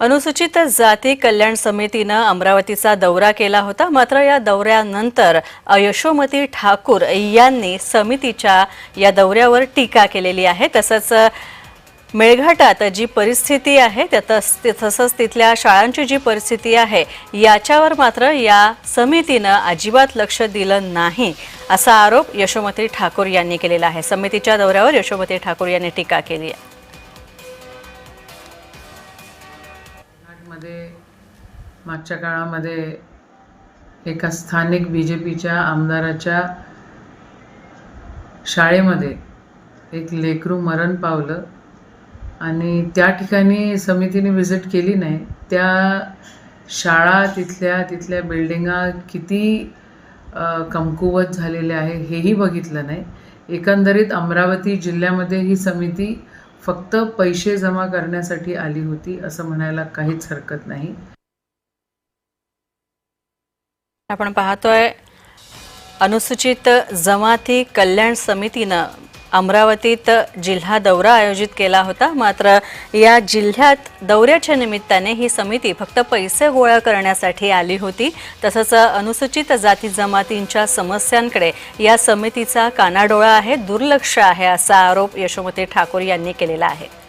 अनुसूचित जाती कल्याण समितीनं अमरावतीचा दौरा केला होता. मात्र या दौऱ्यानंतर यशोमती ठाकूर यांनी समितीच्या या दौऱ्यावर टीका केलेली आहे. तसंच मेळघाटात जी परिस्थिती आहे तसंच तिथल्या शाळांची जी परिस्थिती आहे याच्यावर मात्र या समितीनं अजिबात लक्ष दिलं नाही असा आरोप यशोमती ठाकूर यांनी केलेला आहे. समितीच्या दौऱ्यावर यशोमती ठाकूर यांनी टीका केली आहे. मध्ये मागच्या काळामध्ये एका स्थानिक बी जे पीच्या आमदाराच्या शाळेमध्ये एक लेकरू मरण पावलं आणि त्या ठिकाणी समितीने व्हिजिट केली नाही. त्या शाळा तिथल्या तिथल्या बिल्डिंगा किती कमकुवत झालेल्या आहे हेही बघितलं नाही. एकंदरीत अमरावती जिल्ह्यामध्ये ही समिती फक्त पैसे जमा करण्यासाठी आली होती असं म्हणायला काहीच हरकत नाही. आपण पाहतोय अनुसूचित जमाती कल्याण समितीनं अमरावतीत जिल्हा दौरा आयोजित केला होता. मात्र या जिल्ह्यात दौऱ्याच्या निमित्ताने ही समिती फक्त पैसे गोळा करण्यासाठी आली होती. तसंच अनुसूचित जाती जमातींच्या समस्यांकडे या समितीचा कानाडोळा आहे दुर्लक्ष आहे असा आरोप यशोमती ठाकूर यांनी केलेला आहे.